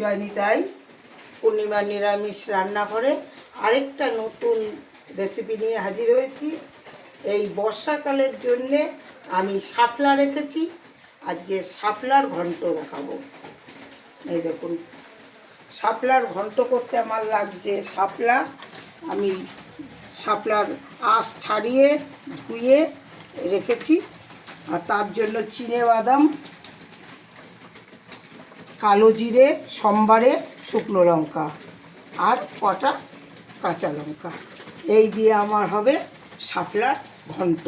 জয়নিতাই পূর্ণিমা নিরামিষ রান্নাঘরে আরেকটা নতুন রেসিপি নিয়ে হাজির হয়েছি। এই বর্ষাকালের জন্যে আমি শাপলা রেখেছি। আজকে শাপলার ঘন্ট দেখাবো। এই দেখুন, শাপলার ঘন্ট করতে আমার লাগছে শাপলা। আমি শাপলার আঁশ ছাড়িয়ে ধুয়ে রেখেছি। আর তার জন্য চিনে বাদাম কালো জিরে, সোমবারে, শুকনো লঙ্কা আর কটা কাঁচা লঙ্কা। এই দিয়ে আমার হবে শাপলার ঘন্ট।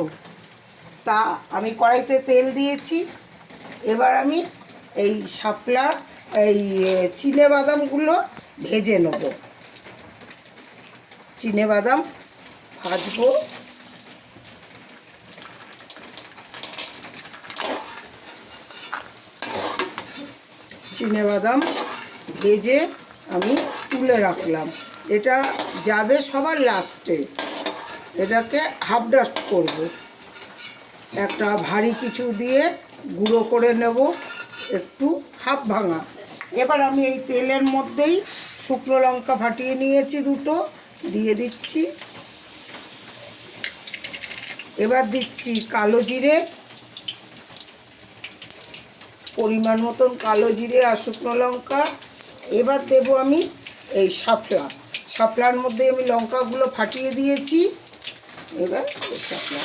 তা আমি কড়াইতে তেল দিয়েছি। এবার আমি এই শাপলা, এই চিনে বাদামগুলো ভেজে নেব। চিনে বাদাম ভাজবো। বাদাম ভেজে আমি তুলে রাখলাম। এটা যাবে সবার লাস্টে। এটাকে হাফ ডাস্ট করব। একটা ভারী কিছু দিয়ে গুঁড়ো করে নেব। একটু হাফ ভাঙা। এবার আমি এই তেলের মধ্যেই শুকনো লঙ্কা ফাটিয়ে নিয়েছি দুটো। দিয়ে দিচ্ছি। এবার দিচ্ছি কালো জিরে। পরিমাণ মতন কালো জিরে আর শুকনো লঙ্কা। এবার দেব আমি এই শাপলা। শাপলার মধ্যে আমি লঙ্কাগুলো ফাটিয়ে দিয়েছি। এবার শাপলা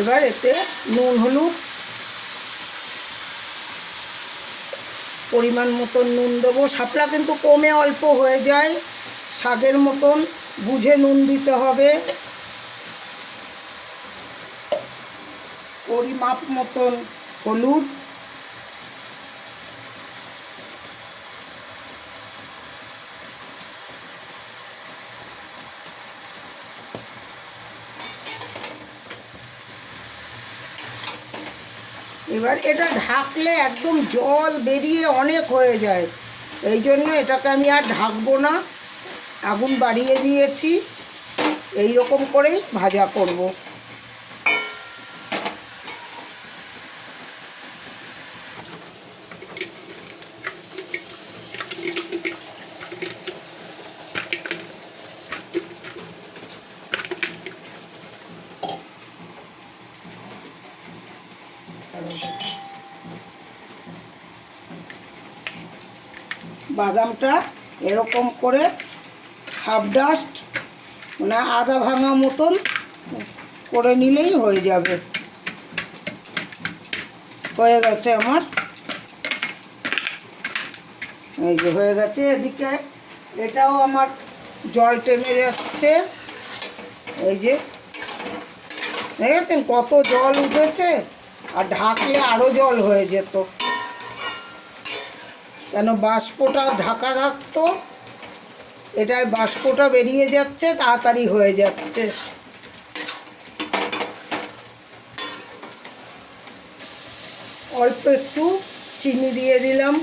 এবার এতে নুন, হলুদ। পরিমাণ মতন নুন দেবো। শাপলা কিন্তু কমে অল্প হয়ে যায়। শাকের মতন বুঝে নুন দিতে হবে। পরিমাপ মতন হলুদ। এবার এটা ঢাকলে একদম জল বেরিয়ে অনেক হয়ে যায়। এই জন্য এটাকে আমি আর ঢাকবো না। আগুন বাড়িয়ে দিয়েছি। এই রকম করেই ভাজা করব। বাদামটা এরকম করে হাফ ডাস্ট মানে আদা ভাঙা মতন করে নিলেই হয়ে যাবে। হয়ে গেছে আমার। এই যে হয়ে গেছে, এদিকে এটাও আমার জল টেনে যাচ্ছে। এই যে দেখেছেন কত জল উঠেছে, আর ঢাকলে আরও জল হয়ে যেত। কেন বাষ্পটা ঢাকা থাকতো এটায় বাষ্পটা বেরিয়ে যাচ্ছে, তাড়াতাড়ি হয়ে যাচ্ছে। অল্প একটু চিনি দিয়ে দিলাম।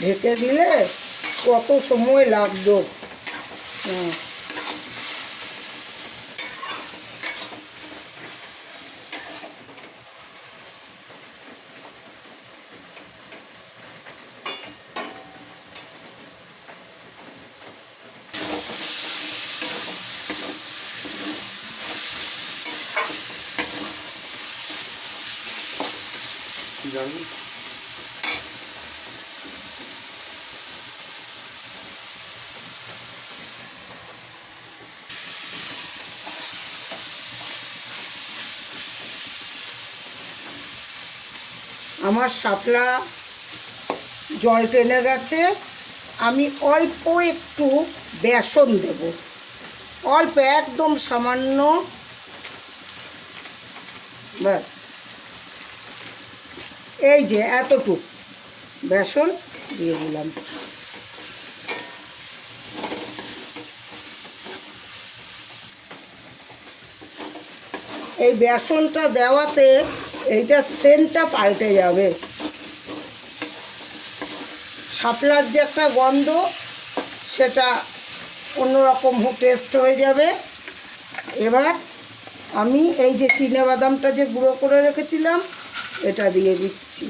ঢেকে দিলে কত সময় লাগতো হ্যাঁ জানি। আমার শাপলা জল টেনে গেছে। আমি অল্প একটু বেসন দেব। অল্প, একদম সামান্য। ব্যাস। এই যে, এতটুক। বেসন দিয়ে দিলাম। এই বেসনটা দেওয়াতে এইটা সেন্টটা পাল্টে যাবে। শাপলার যে একটা গন্ধ, সেটা অন্যরকম টেস্ট হয়ে যাবে। এবার আমি এই যে বাদামটা যে গুঁড়ো করে রেখেছিলাম এটা দিয়ে দিচ্ছি।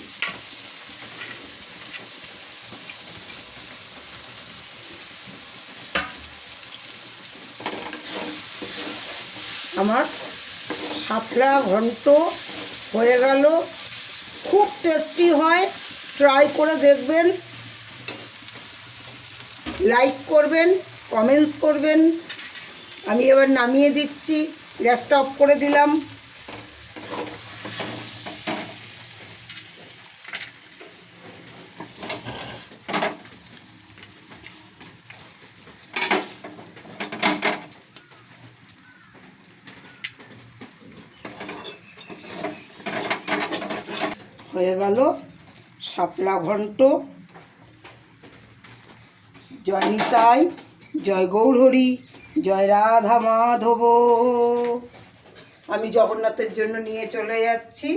আমার শাপলা ঘন্ট হয়ে গেল। খুব টেস্টি হয়। ট্রাই করে দেখবেন। লাইক করবেন কমেন্টস করবেন। আমি এবার নামিয়ে দিচ্ছি। গ্যাসটা অফ করে দিলাম। হয়ে গেল শাপলা ঘন্ট জয় নিতাই জয় গৌরহরি, জয় রাধা মাধব। আমি জগন্নাথের জন্য নিয়ে চলে যাচ্ছি।